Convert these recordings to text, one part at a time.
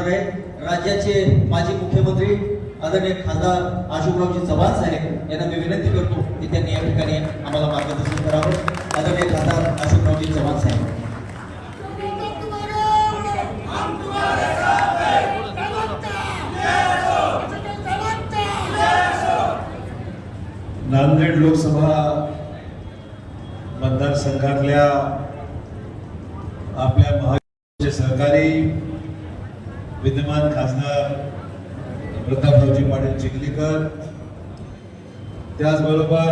होणार आहे राज्याचे माजी मुख्यमंत्री आदरणीय खासदार अशोकरावजी चव्हाण साहेब यांना मी विनंती करतो की त्यांनी या ठिकाणी आम्हाला मार्गदर्शन करावं. आदरणीय खासदार अशोकरावजी चव्हाण साहेब. नांदेड लोकसभा मतदारसंघातल्या आपल्या महा सहकारी विद्यमान खासदार प्रतापरावजी पाटील चिखलीकर. त्याचबरोबर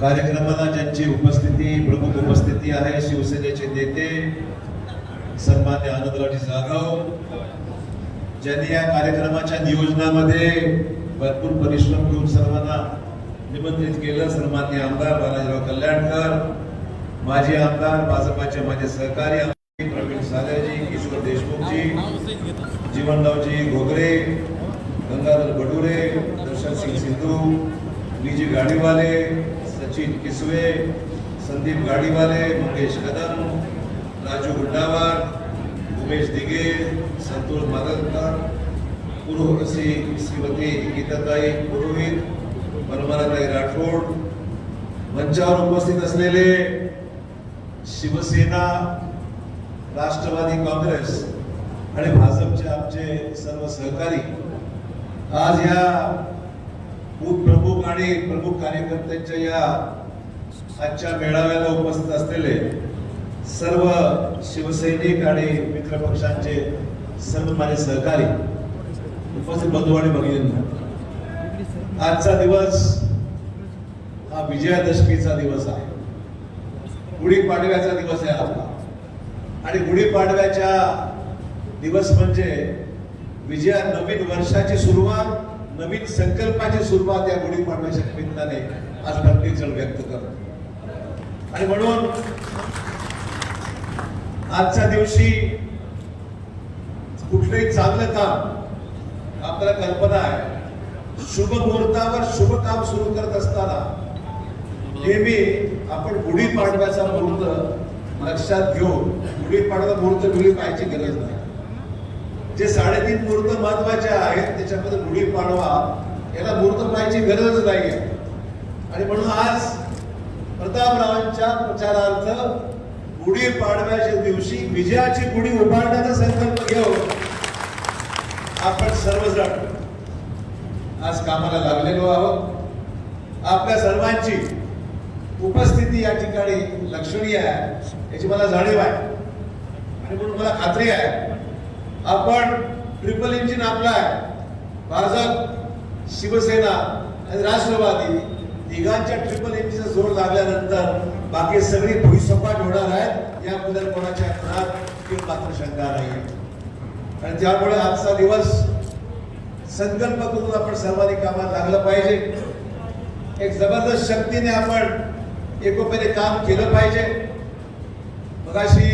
कार्यक्रमाला ज्यांची उपस्थिती प्रमुख उपस्थिती आहे शिवसेनेचे नेते सन्मान्य आनंदरावजी जाधव ज्यांनी या कार्यक्रमाच्या नियोजनामध्ये भरपूर परिश्रम घेऊन सर्वांना निमंत्रित केलं. सन्मान्य आमदार बालाजीराव कल्याणकर माजी आमदार भाजपाचे माझे सहकारी जीवनरावजी घोगरे गंगाधर बडुरे दर्शन सिंग सिंधू विजी गाडीवाले सचिन किसवे संदीप गाडीवाले मंगेश कदम राजू गुंडावार उमेश दिगे संतोष मादलकर पुरोहसी श्रीमती गीताताई पुरोहित परमलाताई राठोड मंचावर उपस्थित असलेले शिवसेना राष्ट्रवादी काँग्रेस आणि भाजपचे आमचे सर्व सहकारी आज या बूथ प्रमुख आणि प्रमुख कार्यकर्त्यांच्या या आजच्या मेळाव्याला उपस्थित असलेले सर्व शिवसैनिक आणि मित्रपक्षांचे सर्व माझे सहकारी उपस्थित बंधू आणि भगिनींना आजचा दिवस हा विजयादशमीचा दिवस आहे. गुढीपाडव्याचा दिवस आहे आपला. आणि गुढीपाडव्याच्या दिवस म्हणजे विजया नवीन वर्षाची सुरुवात नवीन संकल्पाची सुरुवात या गुढीपाडव्याच्या निमित्ताने आज प्रत्येक व्यक्त करतो. आणि म्हणून आजच्या दिवशी कुठलंही चांगलं काम आपल्याला कल्पना आहे. शुभ मुहूर्तावर शुभ काम सुरू करत असताना नेहमी आपण गुढीपाडव्याचा मुहूर्त लक्षात घेऊन गुढीपाडवा मुहूर्त गुढी पाहायची गरज नाही. जे साडेतीन मुहूर्त महत्त्वाचे आहेत त्याच्यामध्ये गुढीपाडवा याला मुहूर्त पाहायची गरज नाही आणि म्हणून आज प्रतापरावांच्या प्रचारार्थ गुढी पाडव्याच्या दिवशी विजयाची गुढी उभारण्याचा संकल्प घेऊन आपण सर्वजण आज कामाला लागलेलो आहोत. आपल्या सर्वांची उपस्थिती या ठिकाणी लक्षणीय आहे याची मला जाणीव आहे. आणि म्हणून मला खात्री आहे आपण ट्रिपल इंजिन आपला आहे. भाजप शिवसेना आणि राष्ट्रवादी तिघांच्या ट्रिपल इंजिनचा जोर लागल्यानंतर बाकी सगळी भुईसपाट होणार आहेत. याबद्दल कोणाच्या मनात मात्र शंका नाही आणि त्यामुळे आजचा दिवस संकल्प करून आपण सर्वांनी कामात लागलं पाहिजे. एक जबरदस्त शक्तीने आपण एकोप्याने काम केलं पाहिजे. मगाशी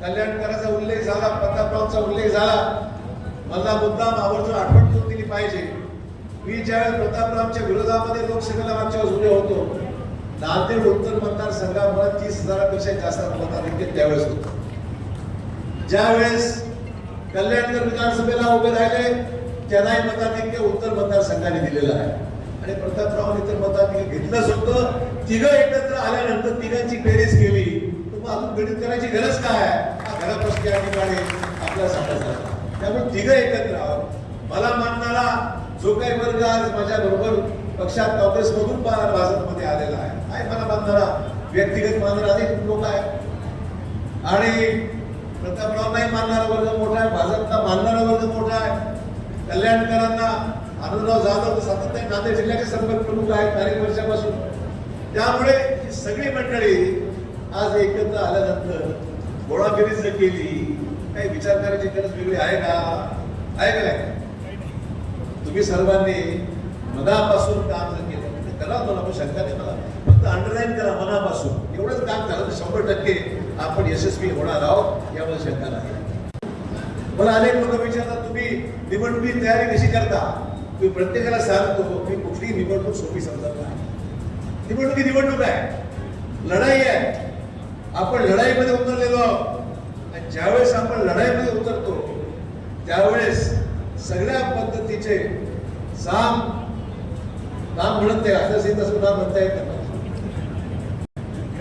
कल्याणकराचा उल्लेख झाला प्रतापरावचा उल्लेख झाला. मला मुद्दाम आवर्जून आठवण करून दिली पाहिजे. मी ज्यावेळेस प्रतापरावच्या विरोधामध्ये लोकसभेला मागच्या उभे होतो नांदेड उत्तर मतदारसंघामुळे तीस हजारापेक्षा जास्त मताधिक्य त्यावेळेस होतं. ज्यावेळेस कल्याणकर विधानसभेला उभे राहिले त्यांनाही मताधिक्य उत्तर मतदारसंघाने दिलेलं आहे. आणि प्रतापरावांनी तर मताधिक्य घेतलंच होतं. तिघं एकत्र आल्यानंतर तिघांची बेरीज केली. मग अजून गणित करायची गरज काय आहे? हा घरापासून या ठिकाणी आपल्या समजला त्यामुळे तिघं एकत्र आहोत. मला मानणारा जो काही वर्ग आज माझ्या बरोबर पक्षात काँग्रेसमधून पा- भाजपमध्ये आलेला आहे काय मला मानणारा व्यक्तिगत मानणारा अनेक लोक आहेत आणि प्रतापरावांनाही मानणारा वर्ग मोठा आहे भाजपला मानणारा वर्ग मोठा आहे. कल्याणकरांना आनंदराव जाधव तर सातत्याने नांदेड जिल्ह्याचे संपर्क प्रमुख आहेत अनेक वर्षापासून. त्यामुळे ही सगळी मंडळी आज एकत्र आल्यानंतर गोळाबेरी जर केली काही विचार करायची गरज वेगळी आहे का? आहे का नाही? तुम्ही सर्वांनी मनापासून काम जर केलं तर करा मला पण शंका नाही मला. फक्त अंडरलाईन करा मनापासून. एवढंच काम झालं तर शंभर टक्के आपण यशस्वी होणार आहोत यामध्ये शंका नाही. मला अनेक लोक विचारतात तुम्ही निवडणुकीची तयारी कशी करता? मी प्रत्येकाला सांगतो मी कुठलीही निवडणूक सोपी समजत नाही. निवडणुकी निवडणूक आहे. लढाई आहे. आपण लढाईमध्ये उतरलेलो आहोत. आणि ज्यावेळेस आपण लढाईमध्ये उतरतो त्यावेळेस सगळ्या पद्धतीचे साम नाम म्हणत नाही आता सीत असं नाम म्हणता येत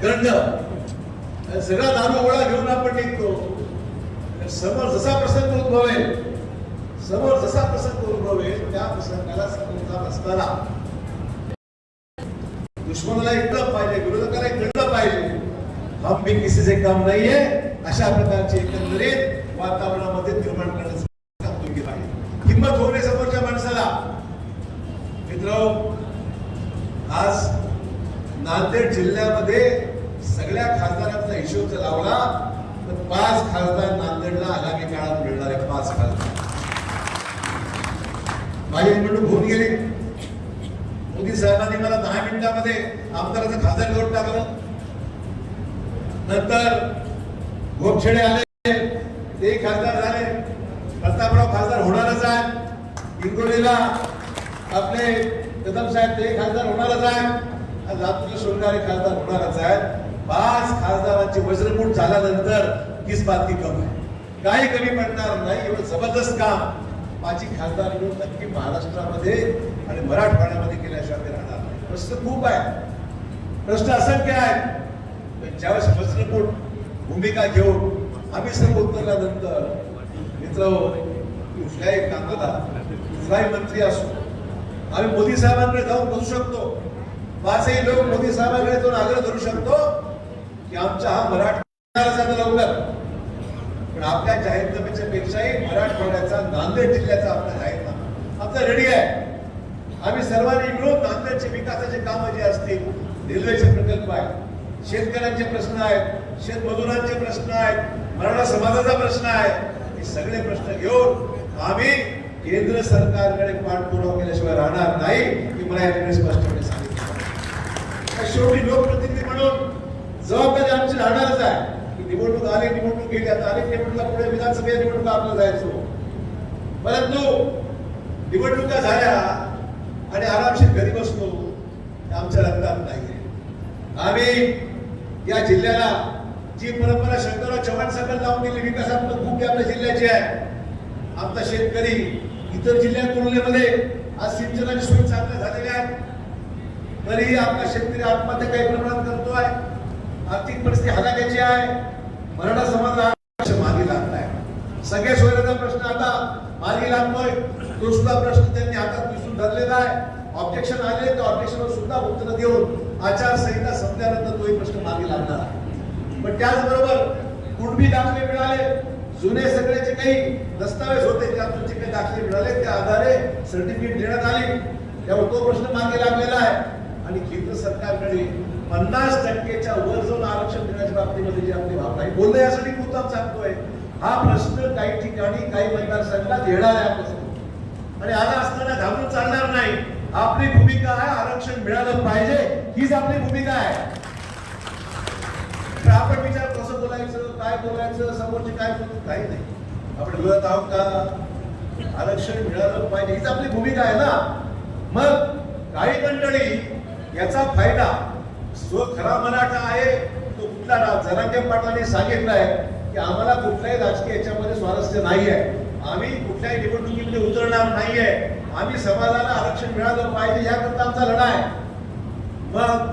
दंड. सगळा दारू घेऊन आपण निघतो. समोर जसा प्रसंग उद्भवेल समोर जसा प्रसंग उद्भवेल त्या प्रसंगाला समोर जात असताना दुश्मनाला इकडं पाहिजे विरोधकाला दंड पाहिजे. हम भी किसी से कम नाहीये. अशा प्रकारचे एकंदरीत वातावरणामध्ये निर्माण करण्याचं किंमत होणे समोरच्या माणसाला. मित्र आज नांदेड जिल्ह्यामध्ये सगळ्या खासदारांचा हिशोब जर लावला तर पाच खासदार नांदेडला आगामी काळात मिळणार आहे पाच खासदार. माझी निवडणूक होऊन गेली. मोदी साहेबांनी मला दहा मिनिटामध्ये आमदाराचं खासदार करून टाकलं. नंतर घोपछेडे आले. ते खासदार झाले. प्रतापराव खासदार होणारच आहे. हिंगोलीला आपले कदम साहेब ते खासदार होणारच आहे. आज आपले सोनगारे खासदार होणारच आहेत. पाच खासदारांची वज्रमूठ झाल्यानंतर तीच बातमी कम आहे. काही कमी पडणार नाही एवढं जबरदस्त काम माझी खासदार मिळून नक्की महाराष्ट्रामध्ये आणि मराठवाड्यामध्ये केल्याशिवाय राहणार नाही. प्रश्न खूप आहे. प्रश्न असंख्य आहेत ज्यावेळेस वज्रमूठ भूमिका घेऊन आम्ही सर्व उतरल्यानंतर मित्र कुठल्याही कामाला कुठलाही मंत्री असो आम्ही मोदी साहेबांकडे जाऊन बसू शकतो. पाचही लोक मोदी साहेबांकडे जाऊन आग्रह धरू शकतो की आमचा हा मराठा लवकर. पण आपल्या जाहीरनाम्याच्या पेक्षाही मराठवाड्याचा नांदेड जिल्ह्याचा आपला जाहीरनामा आमचा रेडी आहे. आम्ही सर्वांनी मिळून नांदेडचे विकासाचे कामं जे असतील रेल्वेचे प्रकल्प आहे शेतकऱ्यांचे प्रश्न आहेत शेतमजुरांचे प्रश्न आहेत मराठा समाजाचा प्रश्न आहे. हे सगळे प्रश्न घेऊन आम्ही केंद्र सरकारकडे पाठपुरावा केल्याशिवाय राहणार नाही की मला या स्पष्टपणे सांगितलं. शेवटी लोकप्रतिनिधी म्हणून जबाबदारी आमची राहणारच आहे. की निवडणूक आली निवडणूक गेली आता अनेक निवडणुका पुढे विधानसभा निवडणुका आपलं जायचो. परंतु निवडणुका झाल्या आणि आरामशीर घरी बसलो आमच्या रक्तात नाही आम्ही या जिल्ह्याला जी परंपरा शंकरराव चव्हाण सरकार लावून दिली विकासात्मक भूमी आपल्या जिल्ह्याची आहे. आमचा शेतकरी इतर जिल्ह्यात तुलनेमध्ये आज सिंचनाची सोयी चांगल्या झालेल्या आहेत. तरीही आपला शेतकरी आत्महत्या काही प्रमाणात करतो आहे. आर्थिक परिस्थिती हलाख्याची आहे. मराठा समाज मागे लागलाय सगळ्या सोयीचा प्रश्न आता मागे लागतोय. तो सुद्धा प्रश्न त्यांनी हातात विसरून धरलेला आहे. ऑब्जेक्शन आले तर ऑब्जेक्शनवर सुद्धा उत्तर देऊन आचार प्रश्न पण त्याचबरोबर कुणबी दाखले मिळाले जुने सगळे जे काही दस्तावेज होते त्यातून जे काही दाखले मिळाले त्या आधारे सर्टिफिकेट देण्यात आली. त्यावर तो प्रश्न मागे लागलेला आहे. आणि केंद्र सरकारकडे पन्नास टक्केच्या वर जाऊन आरक्षण देण्याच्या बाबतीमध्ये जी आपली भावना आहे बोलणं यासाठी मुद्दाम सांगतोय हा प्रश्न काही ठिकाणी काही मतदारसंघात येणार आहे आपल्यासमोर. आणि आला असताना घाबरून चालणार नाही. आपली भूमिका आहे आरक्षण मिळालं पाहिजे हीच आपली भूमिका आहे. तर आपण विचार कसं बोलायचं काय बोलायचं समोरचे काय बोलतो काही नाही. आपण बोलत आहोत का? आरक्षण मिळालं पाहिजे. हीच आपली भूमिका आहे ना. मग काही मंडळी याचा फायदा जो खरा मराठा आहे तो कुठला रा- जरांगे सांगितलं आहे की आम्हाला कुठल्याही राजकीय याच्यामध्ये स्वारस्य नाही आहे आम्ही कुठल्याही निवडणुकीमध्ये उतरणार नाही आहे आम्ही समाजाला आरक्षण मिळालं पाहिजे याकरता आमचा लढा आहे. मग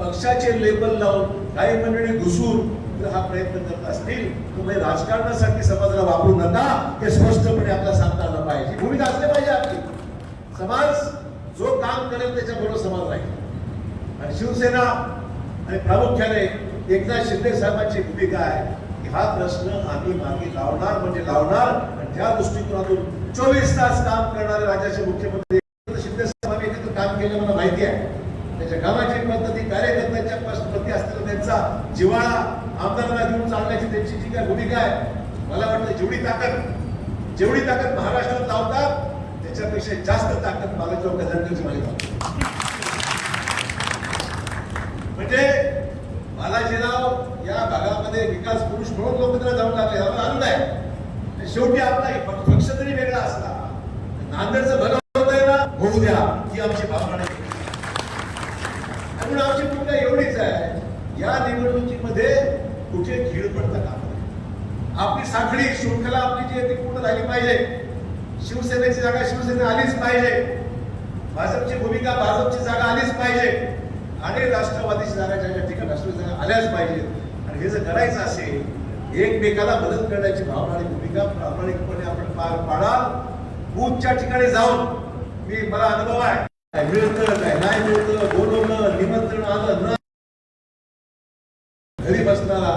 पक्षाचे लेबल लावून काही मंडळी घुसून जर हा प्रयत्न करत असतील. तुम्ही राजकारणासाठी समाजाला वापरू नका. हे स्पष्टपणे आपल्याला सांगता आलं पाहिजे. भूमिका असली पाहिजे आपली. समाज जो काम करेल त्याच्याबरोबर समाज राहील. आणि शिवसेना आणि प्रामुख्याने एकनाथ शिंदे साहेबांची भूमिका आहे की हा प्रश्न आम्ही मागे लावणार म्हणजे लावणार. आणि त्या दृष्टिकोनातून चोवीस तास काम करणारे राज्याचे मुख्यमंत्री शिंदे साहेबांनी काम केलं मला माहिती आहे. त्याच्या कामाची पद्धती कार्य असतील त्यांचा जिव्हाळा आमदारांना घेऊन चालण्याची त्यांची जी काय भूमिका आहे मला वाटतं जेवढी ताकद जेवढी ताकद महाराष्ट्रात लावतात त्याच्यापेक्षा जास्त ताकद बालाजीराव गजानकरची मला लावतात. म्हणजे बालाजीराव या भागामध्ये विकास पुरुष म्हणून लोक त्याला जाऊन लागले यावर आनंद आहे. शेवटी आपला पक्ष पक्ष तरी वेगळा असला नांदेडचं भलं होत आहे ना होऊ द्या ही आमची भावना नाही म्हणून आमची भूमिका एवढीच आहे या निवडणुकीमध्ये शृंखला आपली जी आहे ती पूर्ण झाली पाहिजे. शिवसेनेची जागा शिवसेना आलीच पाहिजे. भाजपची भूमिका भाजपची जागा आलीच पाहिजे. आणि राष्ट्रवादीची जागा ज्या ठिकाणी राष्ट्रवादी जागा आल्याच पाहिजेत आणि हे जर करायचं असेल एकमेकाला मदत करण्याची भावना आणि भूमिका प्रामाणिकपणे आपण पार पाडाल बूथच्या ठिकाणी जाऊन मी मला अनुभव आहे. मिळतं काय नाही मिळतं बोलवलं निमंत्रण आलं न घरी बसणारा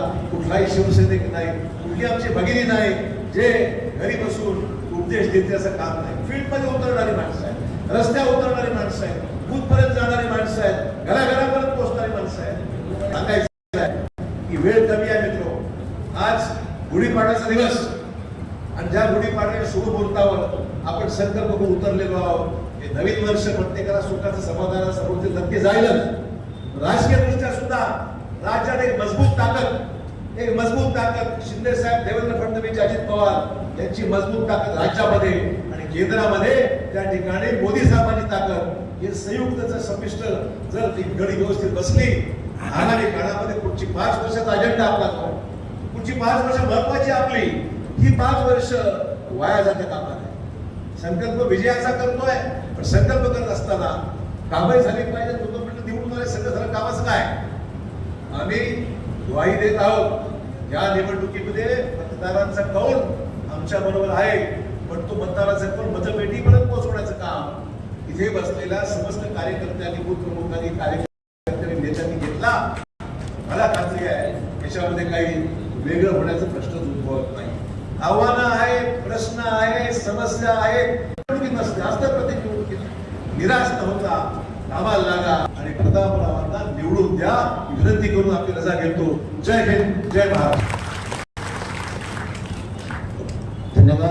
काही शिवसैनिक नाही कुठली आमची भगिनी नाही जे घरी बसून उपदेश देते असं काम नाही. फील्डमध्ये उतरणारी माणसं आहेत रस्त्यावर उतरणारी माणसं आहेत बूथ पर्यंत जाणारी माणसं आहेत घराघरापर्यंत पोहोचणारी माणसं आहेत. सांगायचं आहे की वेळ कमी आहे मित्र. आज गुढीपाडव्याचा दिवस. आणि ज्या गुढीपाडव्याच्या शुभ मुहूर्तावर आपण संकल्प करून उतरलेलो आहोत हे नवीन वर्ष प्रत्येकाला सुखाचं समाधानासमोर ते नक्की जाईलच. राजकीय दृष्ट्या सुद्धा राज्यात एक मजबूत ताकद एक मजबूत ताकद शिंदे साहेब देवेंद्र फडणवीस अजित पवार यांची मजबूत ताकद राज्यामध्ये आणि केंद्रामध्ये त्या ठिकाणी मोदी साहेबांची ताकद हे संयुक्तचं समिष्ट जर ती गडी व्यवस्थित बसली आगामी काळामध्ये पुढची पाच वर्षाचा अजेंडा आपला तो. पुढची पाच वर्ष महत्वाची आपली. ही पाच वर्ष वाया जाते कामा संकल्प विजयाचा करतोय पण संकल्प करत असताना कामही झाली पाहिजे तुम्ही म्हटलं निवडून आले सगळं झालं कामाचं काय आम्ही ग्वाही देत आहोत. या निवडणुकीमध्ये मतदारांचा कौल आमच्या बरोबर आहे पण तो मतदाराचा कौल मतपेटीपर्यंत पोहोचवण्याचं काम इथे बसलेल्या समस्त कार्यकर्त्यांनी बूथ प्रमुखांनी कार्यकर्त्यांनी नेत्यांनी घेतला. मला खात्री आहे याच्यामध्ये काही वेगळं होण्याचा प्रश्नच उद्भवत नाही. आव्हानं आहे प्रश्न आहे समस्या आहे निवडणुकीत नसते. असतं प्रत्येक निवडणुकीत निराश न होता कामाला लागा आणि प्रतापरावांना निवडून द्या. विनंती करून आपली रजा घेतो जय हिंद जय महाराष्ट्र